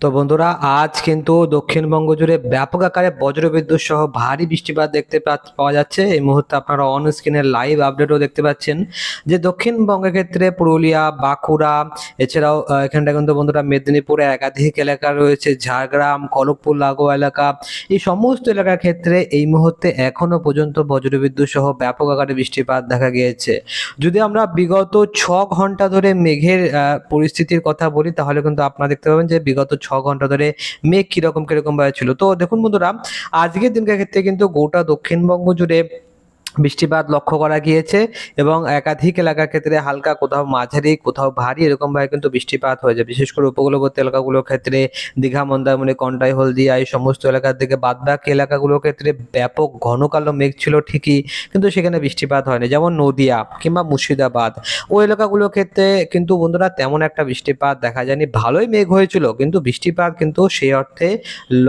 তো বন্ধুরা, আজ কিন্তু দক্ষিণবঙ্গ জুড়ে ব্যাপক আকারে বজ্রবিদ্যুৎ সহ ভারী বৃষ্টিপাত দেখতে পাওয়া যাচ্ছে। এই মুহূর্তে আপনারা অন স্ক্রিনের লাইভ আপডেটও দেখতে পাচ্ছেন যে দক্ষিণবঙ্গের ক্ষেত্রে পুরুলিয়া, বাঁকুড়া, এছাড়াও এখানটা কিন্তু বন্ধুরা মেদিনীপুরে একাধিক এলাকা রয়েছে, ঝাড়গ্রাম খড়গপুর লাগোয়া এলাকা। এই সমস্ত এলাকার ক্ষেত্রে এই মুহূর্তে এখনও পর্যন্ত বজ্রবিদ্যুৎ সহ ব্যাপক আকারে বৃষ্টিপাত দেখা গিয়েছে। যদি আমরা বিগত ছ ঘণ্টা ধরে মেঘের পরিস্থিতির কথা বলি, তাহলে কিন্তু আপনারা দেখতে পাবেন যে বিগত ছ ঘণ্টা ধরে মেঘ কীরকম কীরকম ভাবে ছিল। তো দেখুন বন্ধুরা, আজকের দিনকার ক্ষেত্রে কিন্তু গোটা দক্ষিণবঙ্গ জুড়ে বৃষ্টিপাত লক্ষ্য করা গিয়েছে এবং একাধিক এলাকার ক্ষেত্রে হালকা, কোথাও মাঝারি, কোথাও ভারী এরকমভাবে কিন্তু বৃষ্টিপাত হয়েছে। বিশেষ করে উপকূলবর্তী এলাকাগুলোর ক্ষেত্রে দীঘা, মন্দারমণি, কন্টাই হলদিয়া এই সমস্ত এলাকার দিকে বাদবাকি এলাকাগুলোর ক্ষেত্রে ব্যাপক ঘন কালো মেঘ ছিল ঠিকই, কিন্তু সেখানে বৃষ্টিপাত হয়নি। যেমন নদিয়া কিংবা মুর্শিদাবাদ ওই এলাকাগুলোর ক্ষেত্রে কিন্তু বন্ধুরা তেমন একটা বৃষ্টিপাত দেখা যায়নি। ভালোই মেঘ হয়েছিল, কিন্তু বৃষ্টিপাত কিন্তু সেই অর্থে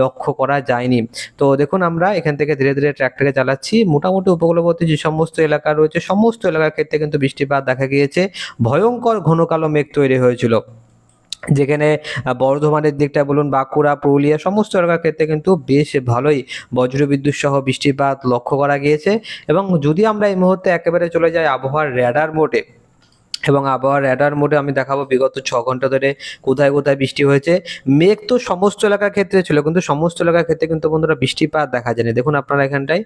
লক্ষ্য করা যায়নি। তো দেখুন আমরা এখান থেকে ধীরে ধীরে ট্র্যাক্টরে চালাচ্ছি। মোটামুটি উপকূলবর্তী যে সমস্ত এলাকা রয়েছে, সমস্ত এলাকার ক্ষেত্রে কিন্তু বৃষ্টিপাত দেখা গিয়েছে। ভয়ঙ্কর ঘন কালো মেঘ তৈরি হয়েছিল। যেখানে বর্ধমানের দিকটা বলুন, বাঁকুড়া, পুরুলিয়া, সমস্ত এলাকার ক্ষেত্রে কিন্তু বেশ ভালোই বজ্রবিদ্যুৎ সহ বৃষ্টিপাত লক্ষ্য করা গিয়েছে। এবং যদি আমরা এই মুহূর্তে একেবারে চলে যাই আবহাওয়ার র্যাডার মোডে এবং আবহাওয়ার র্যাডার মোডে আমি দেখাবো বিগত ছ ঘণ্টা ধরে কোথায় কোথায় বৃষ্টি হয়েছে। মেঘ তো সমস্ত এলাকার ক্ষেত্রে ছিল, কিন্তু সমস্ত এলাকার ক্ষেত্রে কিন্তু বন্ধুরা বৃষ্টিপাত দেখা যায়নি। দেখুন আপনারা এখানটায়,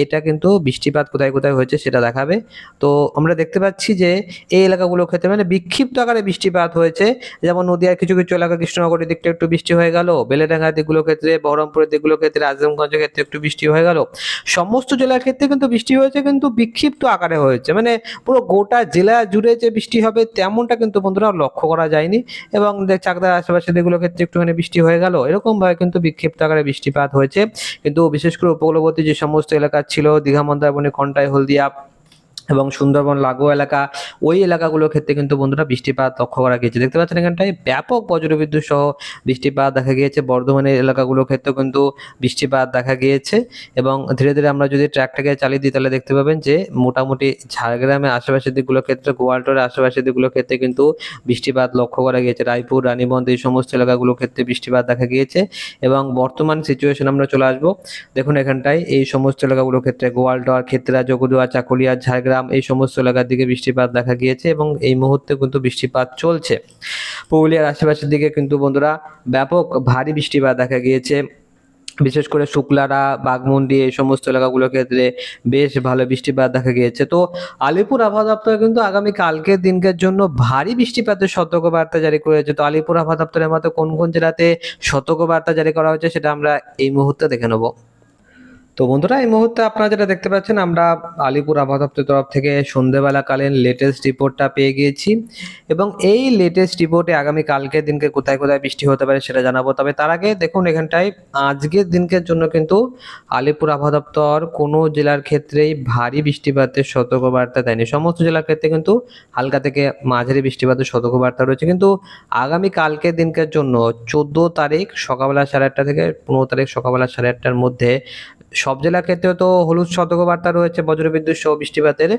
এটা কিন্তু বৃষ্টিপাত কোথায় কোথায় হয়েছে সেটা দেখাবে। তো আমরা দেখতে পাচ্ছি যে এই এলাকাগুলোর ক্ষেত্রে মানে বিক্ষিপ্ত আকারে বৃষ্টিপাত হয়েছে। যেমন নদীয়ার কিছু কিছু এলাকা, কৃষ্ণনগরের দিকটা একটু বৃষ্টি হয়ে গেল, বেলেডাঙ্গার দিকগুলোর ক্ষেত্রে, বহরমপুরের দিকগুলোর ক্ষেত্রে আজমগঞ্জের ক্ষেত্রে একটু বৃষ্টি হয়ে গেল। সমস্ত জেলার ক্ষেত্রে কিন্তু বৃষ্টি হয়েছে, কিন্তু বিক্ষিপ্ত আকারে হয়েছে। মানে পুরো গোটা জেলা জুড়ে যে বৃষ্টি হবে, তেমনটা কিন্তু বন্ধুরা লক্ষ্য করা যায়নি এবং চাকদার আশেপাশে যেগুলো ক্ষেত্রে একটুখানি বৃষ্টি হয়ে গেল, এরকমভাবে কিন্তু বিক্ষিপ্ত আকারে বৃষ্টিপাত হয়েছে। কিন্তু বিশেষ করে উপকূলবর্তী যে সমস্ত এলাকা ছিল, দীঘা, মন্দারমণি কন্টাই হলদিয়া এবং সুন্দরবন, লাগোয়া এলাকা, ওই এলাকাগুলোর ক্ষেত্রে কিন্তু বন্ধুরা বৃষ্টিপাত লক্ষ্য করা গিয়েছে। দেখতে পাচ্ছেন এখানটায় ব্যাপক বজ্রবিদ্যুৎ সহ বৃষ্টিপাত দেখা গিয়েছে। বর্ধমানের এলাকাগুলোর ক্ষেত্রেও কিন্তু বৃষ্টিপাত দেখা গিয়েছে এবং ধীরে ধীরে আমরা যদি ট্র্যাকটাকে চালিয়ে দিই, তাহলে দেখতে পাবেন যে মোটামুটি ঝাড়গ্রামের আশেপাশের দিকগুলোর ক্ষেত্রে গোয়ালটোরের আশেপাশের দিকগুলোর ক্ষেত্রে কিন্তু বৃষ্টিপাত লক্ষ্য করা গিয়েছে। রায়পুর, রানীবন্ধ এই সমস্ত এলাকাগুলোর ক্ষেত্রে বৃষ্টিপাত দেখা গিয়েছে এবং বর্তমান সিচুয়েশন আমরা চলে আসব। দেখুন এখানটায় এই সমস্ত এলাকাগুলোর ক্ষেত্রে গোয়ালটোর ক্ষেত্রা, জগদুয়া, চাকুলিয়া, ঝাড়গ্রাম এই সমস্ত এলাকার দিকে বৃষ্টিপাত দেখা গিয়েছে এবং এই মুহূর্তে কিন্তু বৃষ্টিপাত চলছে। পুরুলিয়ার আশেপাশের দিকে কিন্তু বন্ধুরা ব্যাপক ভারী বৃষ্টিপাত দেখা গিয়েছে। বিশেষ করে শুক্লারা, বাঘমুন্ডি, এই সমস্ত এলাকাগুলোর ক্ষেত্রে বেশ ভালো বৃষ্টিপাত দেখা গিয়েছে। তো আলিপুর আবহাওয়া দপ্তর কিন্তু আগামী কালকের দিনকের জন্য ভারী বৃষ্টিপাতের সতর্কবার্তা জারি করেছে। তো আলিপুর আবহাওয়া দপ্তরের মতো কোন কোন জেলাতে সতর্কবার্তা জারি করা হয়েছে সেটা আমরা এই মুহূর্তে দেখে নেব। তো বন্ধুরা, এই মুহূর্তে আপনারা যেটা দেখতে পাচ্ছেন, আমরা আলিপুর আবহাওয়া দপ্তরের তরফ থেকে সন্ধেবেলাকালীন লেটেস্ট রিপোর্টটা পেয়ে গিয়েছি এবং এই লেটেস্ট রিপোর্টে আগামী কালকের দিনকে কোথায় কোথায় বৃষ্টি হতে পারে সেটা জানাব। তবে তার আগে দেখুন, এখানটায় আজকের দিনকের জন্য কিন্তু আলিপুর আবহাওয়া দপ্তর কোনো জেলার ক্ষেত্রেই ভারী বৃষ্টিপাতের সতর্কবার্তা দেয়নি। সমস্ত জেলার ক্ষেত্রে কিন্তু হালকা থেকে মাঝারি বৃষ্টিপাতের সতর্কবার্তা রয়েছে। কিন্তু আগামী কালকের দিনকের জন্য চোদ্দ তারিখ সকালবেলা সাড়ে আটটা থেকে পনেরো তারিখ সকালবেলা সাড়ে আটটার মধ্যে সব জেলার ক্ষেত্রেও তো হলুদ সতর্কবার্তা রয়েছে, বজ্রবিদ্যুৎ সহ বৃষ্টিপাতের।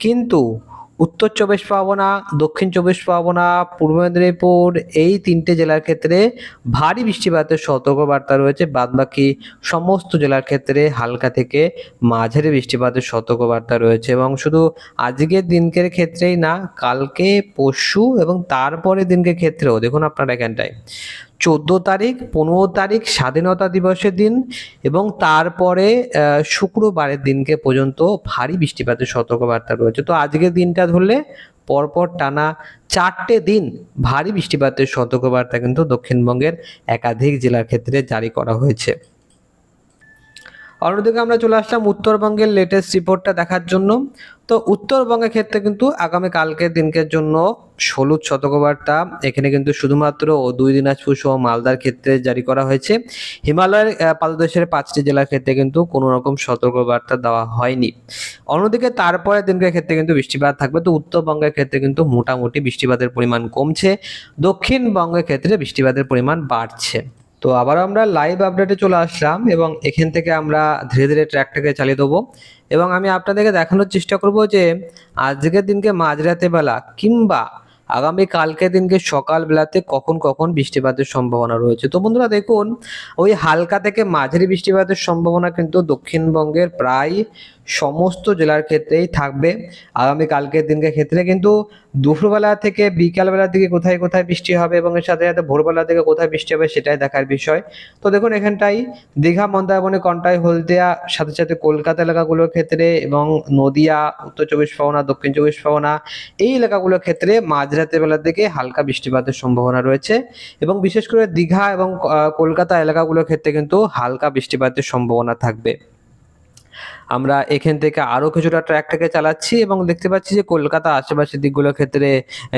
কিন্তু উত্তর চব্বিশ পরগনা, দক্ষিণ চব্বিশ পরগনা, পূর্ব মেদিনীপুর এই তিনটে জেলার ক্ষেত্রে ভারী বৃষ্টিপাতের সতর্কবার্তা রয়েছে। বাদবাকি সমস্ত জেলার ক্ষেত্রে হালকা থেকে মাঝারি বৃষ্টিপাতের সতর্কবার্তা রয়েছে এবং শুধু আজকের দিনকের ক্ষেত্রেই না, কালকে, পরশু এবং তারপরে দিনকের ক্ষেত্রেও। দেখুন আপনারা এখানটায়। চোদ্দ তারিখ, পনেরো তারিখ স্বাধীনতা দিবসের দিন এবং তারপরে শুক্রবারের দিনকে পর্যন্ত ভারী বৃষ্টিপাতের সতর্কবার্তা রয়েছে। তো আজকের দিনটা ধরলে পরপর টানা চারটে দিন ভারী বৃষ্টিপাতের সতর্কবার্তা কিন্তু দক্ষিণবঙ্গের একাধিক জেলার ক্ষেত্রে জারি করা হয়েছে। অন্যদিকে আমরা চলে আসলাম উত্তরবঙ্গের লেটেস্ট রিপোর্টটা দেখার জন্য। তো উত্তরবঙ্গের ক্ষেত্রে কিন্তু আগামী কালকের দিনকের জন্য হলুদ সতর্কবার্তা এখানে কিন্তু শুধুমাত্র দুই দিনাজপুর সহ মালদার ক্ষেত্রে জারি করা হয়েছে। হিমালয়ের পাদদেশের পাঁচটি জেলার ক্ষেত্রে কিন্তু কোনো রকম সতর্কবার্তা দেওয়া হয়নি। অন্যদিকে তারপরে দিনকের ক্ষেত্রে কিন্তু বৃষ্টিপাত থাকবে। তো উত্তরবঙ্গের ক্ষেত্রে কিন্তু মোটামুটি বৃষ্টিপাতের পরিমাণ কমছে। দক্ষিণবঙ্গের ক্ষেত্রে বৃষ্টিপাতের পরিমাণ বাড়ছে। তো আবার আমরা লাইভ আপডেটে চলে আসলাম এবং এখান থেকে আমরা ধীরে ধীরে ট্র্যাকটাকে চালিয়ে দেবো। এবং আমি আপনাদেরকে দেখানোর চেষ্টা করব যে, আজকের দিনকে মাঝরাতে বেলা কিংবা আগামী কালকে দিনকে সকালবেলাতে কখন কখন বৃষ্টিপাতের সম্ভাবনা রয়েছে। তো বন্ধুরা দেখুন, ওই হালকা থেকে মাঝারি বৃষ্টিপাতের সম্ভাবনা কিন্তু দক্ষিণবঙ্গের প্রায় সমস্ত জেলার ক্ষেত্রেই থাকবে। আগামী কালকের দিনকে ক্ষেত্রে কিন্তু দুপুরবেলা থেকে বিকালবেলার দিকে কোথায় কোথায় বৃষ্টি হবে এবং এর সাথে সাথে ভোরবেলা থেকে কোথায় বৃষ্টি হবে সেটাই দেখার বিষয়। তো দেখুন, এখানটাই দীঘা, মন্দারমণি, কন্টাই, হলদিয়া, সাথে সাথে কলকাতা এলাকাগুলোর ক্ষেত্রে এবং নদিয়া, উত্তর চব্বিশ পরগনা, দক্ষিণ চব্বিশ পরগনা, এই এলাকাগুলোর ক্ষেত্রে মাঝরাতের বেলার দিকে হালকা বৃষ্টিপাতের সম্ভাবনা রয়েছে। এবং বিশেষ করে দীঘা এবং কলকাতা এলাকাগুলোর ক্ষেত্রে কিন্তু হালকা বৃষ্টিপাতের সম্ভাবনা থাকবে। আমরা এখান থেকে আরও কিছুটা ট্র্যাকটাকে চালাচ্ছি এবং দেখতে পাচ্ছি যে কলকাতা আশেপাশের দিকগুলোর ক্ষেত্রে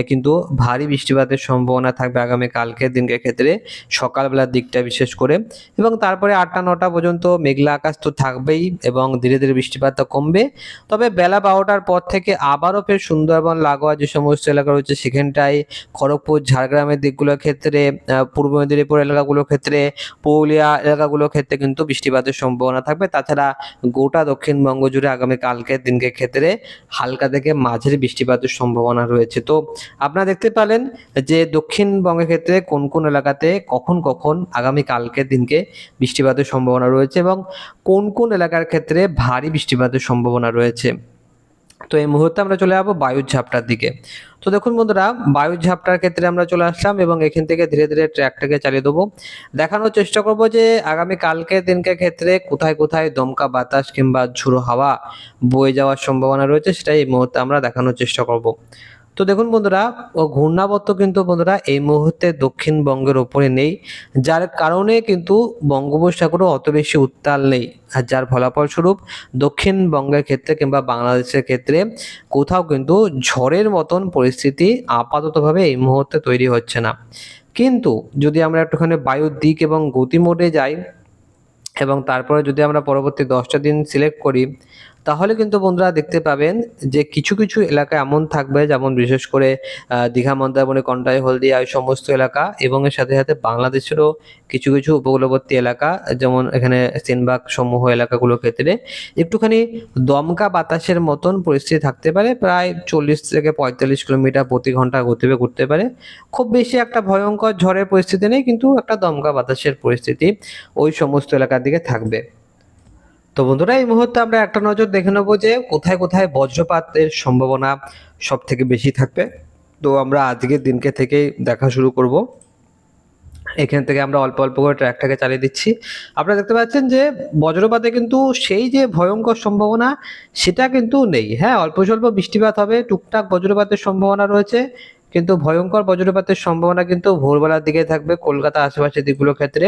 কিন্তু ভারী বৃষ্টিপাতের সম্ভাবনা থাকবে আগামী কালকের দিনকে ক্ষেত্রে, সকালবেলার দিকটা বিশেষ করে। এবং তারপরে আটটা, নটা পর্যন্ত মেঘলা আকাশ তো থাকবেই এবং ধীরে ধীরে বৃষ্টিপাতটা কমবে। তবে বেলা বারোটার পর থেকে আবারও ফের সুন্দরবন, লাগোয়া যে সমস্ত এলাকা রয়েছে সেখানটায়, খড়গপুর, ঝাড়গ্রামের দিকগুলোর ক্ষেত্রে পূর্ব মেদিনীপুর এলাকাগুলোর ক্ষেত্রে, পুরুলিয়া এলাকাগুলোর ক্ষেত্রে কিন্তু বৃষ্টিপাতের সম্ভাবনা থাকবে। তাছাড়া গোটা দক্ষিণবঙ্গ জুড়ে আগামী কালকের দিনকে ক্ষেত্রে হালকা থেকে মাঝের বৃষ্টিপাতের সম্ভাবনা রয়েছে। তো আপনারা দেখতে পালেন যে দক্ষিণবঙ্গের ক্ষেত্রে কোন কোন এলাকাতে কখন কখন আগামী কালকের দিনকে বৃষ্টিপাতের সম্ভাবনা রয়েছে এবং কোন কোন এলাকার ক্ষেত্রে ভারী বৃষ্টিপাতের সম্ভাবনা রয়েছে। তো এই মুহূর্তে আমরা চলে যাব বায়ুর ঝাপটার দিকে। তো দেখুন বন্ধুরা, বায়ুর ঝাপটার ক্ষেত্রে আমরা চলে আসলাম এবং এখান থেকে ধীরে ধীরে ট্র্যাকটাকে চালিয়ে দেবো। দেখানোর চেষ্টা করব যে আগামী কালকে দিনকে ক্ষেত্রে কোথায় কোথায় দমকা বাতাস কিংবা ঝুড়ো হাওয়া বয়ে যাওয়ার সম্ভাবনা রয়েছে, সেটাই এই মুহূর্তে আমরা দেখানোর চেষ্টা করব। তো দেখুন বন্ধুরা, ও ঘূর্ণাবর্ত কিন্তু বন্ধুরা এই মুহূর্তে দক্ষিণবঙ্গের ওপরে নেই, যার কারণে কিন্তু বঙ্গোপসাগরও অত বেশি উত্তাল নেই। আর যার ফলাফলস্বরূপ দক্ষিণবঙ্গের ক্ষেত্রে কিংবা বাংলাদেশের ক্ষেত্রে কোথাও কিন্তু ঝড়ের মতন পরিস্থিতি আপাততভাবে এই মুহূর্তে তৈরি হচ্ছে না। কিন্তু যদি আমরা একটুখানি বায়ুর দিক এবং গতি মোডে যাই, এবং তারপরে যদি আমরা পরবর্তী দশটা দিন সিলেক্ট করি তাহলে কিন্তু বন্ধুরা দেখতে পাবেন যে কিছু কিছু এলাকা এমন থাকবে, যেমন বিশেষ করে দীঘা, মন্দারমণি, কন্টাই, হলদিয়া, এই সমস্ত এলাকা এবং এর সাথে সাথে বাংলাদেশেরও কিছু কিছু উপকূলবর্তী এলাকা, যেমন এখানে সেনবাগ সমূহ এলাকাগুলোর ক্ষেত্রে। একটুখানি দমকা বাতাসের মতন পরিস্থিতি থাকতে পারে, প্রায় চল্লিশ থেকে পঁয়তাল্লিশ কিলোমিটার প্রতি ঘণ্টা গতিবে ঘুরতে পারে। খুব বেশি একটা ভয়ঙ্কর ঝড়ের পরিস্থিতি নেই, কিন্তু একটা দমকা বাতাসের পরিস্থিতি ওই সমস্ত এলাকার দিকে থাকবে। তো বন্ধুরা, এই মুহূর্তে আমরা একটা নজর দেখে নেব যে কোথায় কোথায় বজ্রপাতের সম্ভাবনা সব থেকে বেশি থাকবে। তো আমরা আজকের দিনকে থেকেই দেখা শুরু করব। এখান থেকে আমরা অল্প অল্প করে ট্র্যাকটাকে চালিয়ে দিচ্ছি। আপনারা দেখতে পাচ্ছেন যে বজ্রপাতে কিন্তু সেই যে ভয়ঙ্কর সম্ভাবনা, সেটা কিন্তু নেই। হ্যাঁ অল্প স্বল্প বৃষ্টিপাত হবে, টুকটাক বজ্রপাতের সম্ভাবনা রয়েছে। কিন্তু ভয়ঙ্কর বজ্রপাতের সম্ভাবনা কিন্তু ভোরবেলার দিকে থাকবে, কলকাতা আশেপাশের দিকগুলোর ক্ষেত্রে।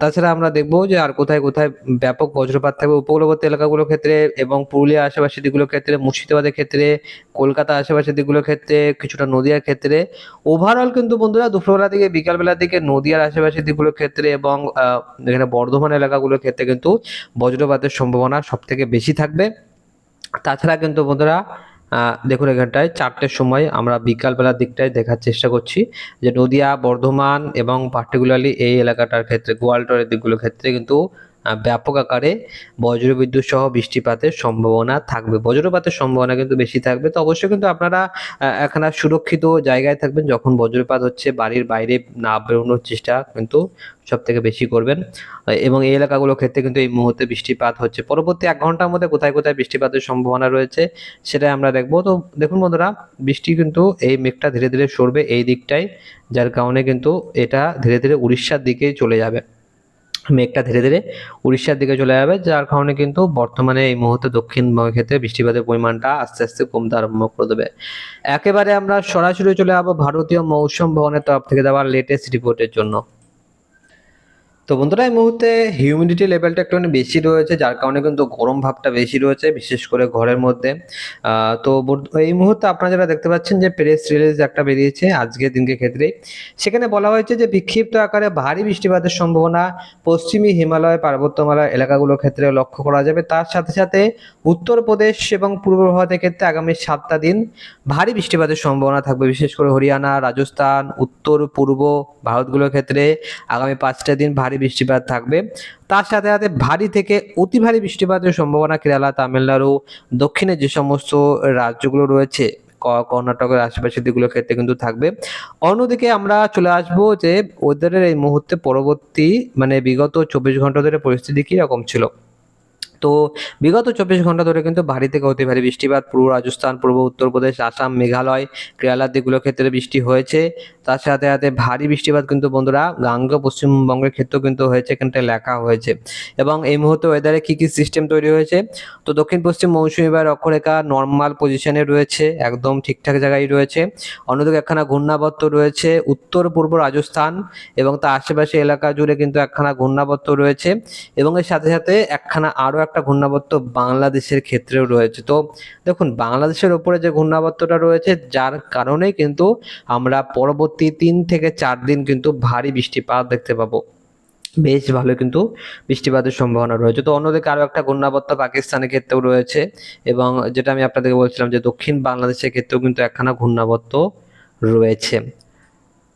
তাছাড়া আমরা দেখব যে আর কোথায় কোথায় ব্যাপক বজ্রপাত থাকবে। উপকূলবর্তী এলাকাগুলোর ক্ষেত্রে এবং পুরুলিয়া আশেপাশের দিকগুলোর ক্ষেত্রে, মুর্শিদাবাদের ক্ষেত্রে, কলকাতা আশেপাশের দিকগুলোর ক্ষেত্রে, কিছুটা নদিয়ার ক্ষেত্রে। ওভারঅল কিন্তু বন্ধুরা, দুপুরবেলা থেকে বিকালবেলার দিকে নদিয়ার আশেপাশের দিকগুলোর ক্ষেত্রে এবং এখানে বর্ধমান এলাকাগুলোর ক্ষেত্রে কিন্তু বজ্রপাতের সম্ভাবনা সব থেকে বেশি থাকবে। তাছাড়া কিন্তু বন্ধুরা দেখুন, এখানটায় চারটের সময় আমরা বিকালবেলার দিকটায় দেখার চেষ্টা করছি যে নদিয়া, বর্ধমান এবং পার্টিকুলারলি এই এলাকাটার ক্ষেত্রে গোয়ালটরের দিকগুলোর ক্ষেত্রে কিন্তু ব্যাপক আকারে বজ্রবিদ্যুৎ সহ বৃষ্টিপাতের সম্ভাবনা থাকবে। বজ্রপাতের সম্ভাবনা কিন্তু বেশি থাকবে। তো অবশ্যই কিন্তু আপনারা এখানে সুরক্ষিত জায়গায় থাকবেন যখন বজ্রপাত হচ্ছে, বাড়ির বাইরে না বেরোনোর চেষ্টা কিন্তু সব থেকে বেশি করবেন। এবং এই এলাকাগুলোর ক্ষেত্রে কিন্তু এই মুহূর্তে বৃষ্টিপাত হচ্ছে। পরবর্তী এক ঘণ্টার মধ্যে কোথায় কোথায় বৃষ্টিপাতের সম্ভাবনা রয়েছে সেটাই আমরা দেখব। তো দেখুন বন্ধুরা, বৃষ্টি কিন্তু এই মেঘটা ধীরে ধীরে সরবে এই দিকটায়, যার কারণে কিন্তু এটা ধীরে ধীরে উড়িষ্যার দিকেই চলে যাবে। মেঘটা ধীরে ধীরে উড়িষ্যার দিকে চলে যাবে, যার কারণে কিন্তু বর্তমানে এই মুহূর্তে দক্ষিণবঙ্গের ক্ষেত্রে বৃষ্টিপাতের পরিমাণটা আস্তে আস্তে কমতে আরম্ভ করে দেবে। একেবারে আমরা সরাসরি চলে যাব ভারতীয় মৌসুম ভবনের তরফ থেকে দেওয়া লেটেস্ট রিপোর্টের জন্য। তো বন্ধুরা, এই মুহূর্তে হিউমিডিটি লেভেলটা একটুখানি বেশি রয়েছে, যার কারণে কিন্তু গরম ভাবটা বেশি রয়েছে, বিশেষ করে ঘরের মধ্যে। তো এই মুহূর্তে আপনারা যারা দেখতে পাচ্ছেন যে প্রেস রিলিজ একটা বেরিয়েছে আজকের দিনকে ক্ষেত্রে, সেখানে বলা হয়েছে যে বিক্ষিপ্ত আকারে ভারী বৃষ্টিপাতের সম্ভাবনা পশ্চিমী হিমালয়, পার্বত্যমালা এলাকাগুলোর ক্ষেত্রে লক্ষ্য করা যাবে। তার সাথে সাথে উত্তরপ্রদেশ এবং পূর্ব ভারতের ক্ষেত্রে আগামী সাতটা দিন ভারী বৃষ্টিপাতের সম্ভাবনা থাকবে, বিশেষ করে হরিয়ানা, রাজস্থান উত্তর পূর্ব ভারতগুলোর ক্ষেত্রে আগামী পাঁচটা দিন ভারী বৃষ্টিপাত থাকবে। তার সাথে সাথে ভারী থেকে অতি ভারী বৃষ্টিপাতের সম্ভাবনা কেরালা, তামিলনাড়ু, দক্ষিণে যে সমস্ত রাজ্যগুলো রয়েছে কর্ণাটকের আশেপাশে দিকগুলোর ক্ষেত্রে কিন্তু থাকবে। অন্যদিকে আমরা চলে আসব যে ওদের এই মুহূর্তে পরবর্তী মানে বিগত চব্বিশ ঘণ্টা ধরে পরিস্থিতি কীরকম ছিল? তো বিগত চব্বিশ ঘণ্টা ধরে কিন্তু ভারী থেকে অতি ভারী বৃষ্টিপাত পূর্ব রাজস্থান, পূর্ব উত্তরপ্রদেশ আসাম, মেঘালয়, কেরালার দিকগুলোর ক্ষেত্রে বৃষ্টি হয়েছে। তার সাথে সাথে ভারী বৃষ্টিপাত কিন্তু বন্ধুরা গাঙ্গ পশ্চিমবঙ্গের ক্ষেত্রেও কিন্তু হয়েছে এখানটা লেখা হয়েছে। এবং এই মুহূর্তে ওয়েদারে কি কি সিস্টেম তৈরি হয়েছে? তো দক্ষিণ পশ্চিম মৌসুমী বায়ুর অক্ষরেখা নর্মাল পজিশনে রয়েছে, একদম ঠিকঠাক জায়গায় রয়েছে। অন্যদিকে একখানা ঘূর্ণাবর্ত রয়েছে, উত্তর পূর্ব রাজস্থান এবং তার আশেপাশে এলাকা জুড়ে কিন্তু একখানা ঘূর্ণাবর্ত রয়েছে। এবং এর সাথে সাথে একখানা আরও একটা ঘূর্ণাবর্ত বাংলাদেশের ক্ষেত্রেও রয়েছে। তো দেখুন, বাংলাদেশের ওপরে যে ঘূর্ণাবর্তটা রয়েছে, যার কারণেই কিন্তু আমরা পরবর্তী তিন থেকে চার দিন কিন্তু ভারী বৃষ্টিপাত দেখতে পাবো। বেশ ভালো কিন্তু বৃষ্টিপাতের সম্ভাবনা রয়েছে। তো অন্যদিকে আরও একটা ঘূর্ণাবর্ত পাকিস্তানের ক্ষেত্রেও রয়েছে এবং যেটা আমি আপনাদেরকে বলছিলাম যে দক্ষিণ বাংলাদেশের ক্ষেত্রেও কিন্তু একখানা ঘূর্ণাবর্ত রয়েছে।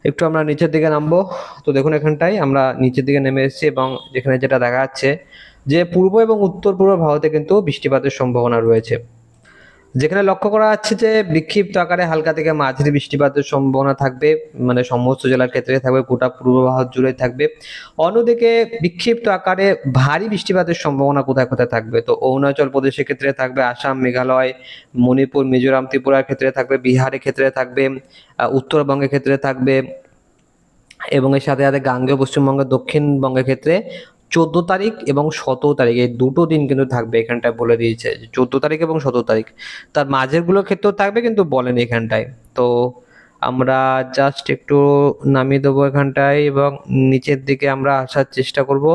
একটু আমরা নিচের দিকে নামবো। তো দেখুন এখানটায় আমরা নিচের দিকে নেমে এসেছি এবং যেখানে যেটা দেখা যাচ্ছে যে পূর্ব এবং উত্তর পূর্ব ভারতে কিন্তু বৃষ্টিপাতের সম্ভাবনা রয়েছে। যেখানে লক্ষ্য করা যাচ্ছে যে বিক্ষিপ্ত আকারে হালকা থেকে মাঝারি বৃষ্টিপাতের সম্ভাবনা থাকবে মানে সমস্ত জেলার ক্ষেত্রে থাকবে, গোটা পূর্ব ভারত জুড়ে থাকবে। অন্যদিকে বিক্ষিপ্ত আকারে ভারী বৃষ্টিপাতের সম্ভাবনা কোথায় কোথায় থাকবে? তো অরুণাচল প্রদেশের ক্ষেত্রে থাকবে, আসাম, মেঘালয়, মণিপুর, মিজোরাম, ত্রিপুরার ক্ষেত্রে থাকবে, বিহারের ক্ষেত্রে থাকবে উত্তরবঙ্গের ক্ষেত্রে থাকবে এবং এর সাথে সাথে গাঙ্গেয় পশ্চিমবঙ্গের দক্ষিণবঙ্গের ক্ষেত্রে চোদ্দ তারিখ এবং সতেরো তারিখ, এই দুটো দিন কিন্তু থাকবে এখানটায় বলে দিয়েছে চোদ্দ তারিখ এবং সতেরো তারিখ। তার মাঝেরগুলোর ক্ষেত্রেও থাকবে কিন্তু বলেন এখানটায়। তো আমরা জাস্ট একটু নামিয়ে দেবো এখানটায় এবং নিচের দিকে আমরা আসার চেষ্টা করব।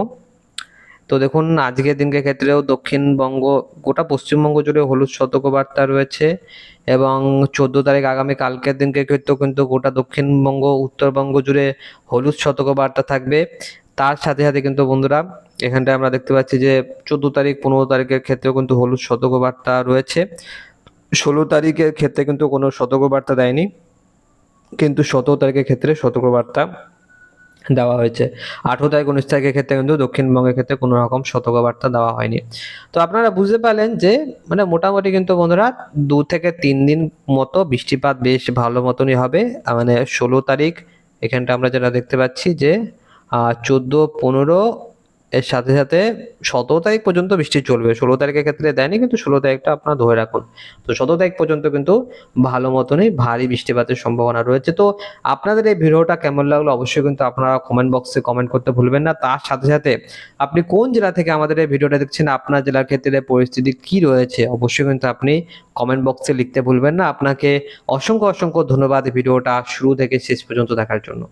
তো দেখুন, আজকের দিনকে ক্ষেত্রেও দক্ষিণবঙ্গ, গোটা পশ্চিমবঙ্গ জুড়ে হলুদ সতর্কবার্তা রয়েছে এবং চোদ্দ তারিখ আগামী কালকের দিনকে ক্ষেত্রেও কিন্তু গোটা দক্ষিণবঙ্গ, উত্তরবঙ্গ জুড়ে হলুদ সতর্কবার্তা থাকবে। তার সাথে সাথে কিন্তু বন্ধুরা, এখানটায় আমরা দেখতে পাচ্ছি যে চোদ্দ তারিখ, পনেরো তারিখের ক্ষেত্রেও কিন্তু হলুদ সতর্কবার্তা রয়েছে। ষোলো তারিখের ক্ষেত্রে কিন্তু কোনো সতর্কবার্তা দেয়নি, কিন্তু সতেরো তারিখের ক্ষেত্রে সতর্কবার্তা দেওয়া হয়েছে। আঠেরো তারিখ, উনিশ তারিখের ক্ষেত্রে কিন্তু দক্ষিণবঙ্গের ক্ষেত্রে কোনো রকম সতর্কবার্তা দেওয়া হয়নি। তো আপনারা বুঝতে পারলেন যে মানে মোটামুটি কিন্তু বন্ধুরা, দু থেকে তিন দিন মতো বৃষ্টিপাত বেশ ভালো মতনই হবে। মানে ষোলো তারিখ, এখানটা আমরা যেটা দেখতে পাচ্ছি যে চোদ্দ, পনেরো, এর সাথে সাথে সতেরো তারিখ পর্যন্ত বৃষ্টি চলবে। ষোলো তারিখের ক্ষেত্রে দেয়নি, কিন্তু ষোলো তারিখটা আপনারা ধরে রাখুন। তো সতেরো তারিখ পর্যন্ত কিন্তু ভালো মতনই ভারী বৃষ্টিপাতের সম্ভাবনা রয়েছে। তো আপনাদের এই ভিডিওটা কেমন লাগল অবশ্যই কিন্তু আপনারা কমেন্ট বক্সে কমেন্ট করতে ভুলবেন না। তার সাথে সাথে আপনি কোন জেলা থেকে আমাদের এই ভিডিওটা দেখছেন, আপনার জেলার ক্ষেত্রে পরিস্থিতি কি রয়েছে, অবশ্যই কিন্তু আপনি কমেন্ট বক্সে লিখতে ভুলবেন না। আপনাকে অসংখ্য অসংখ্য ধন্যবাদ ভিডিওটা শুরু থেকে শেষ পর্যন্ত দেখার জন্য।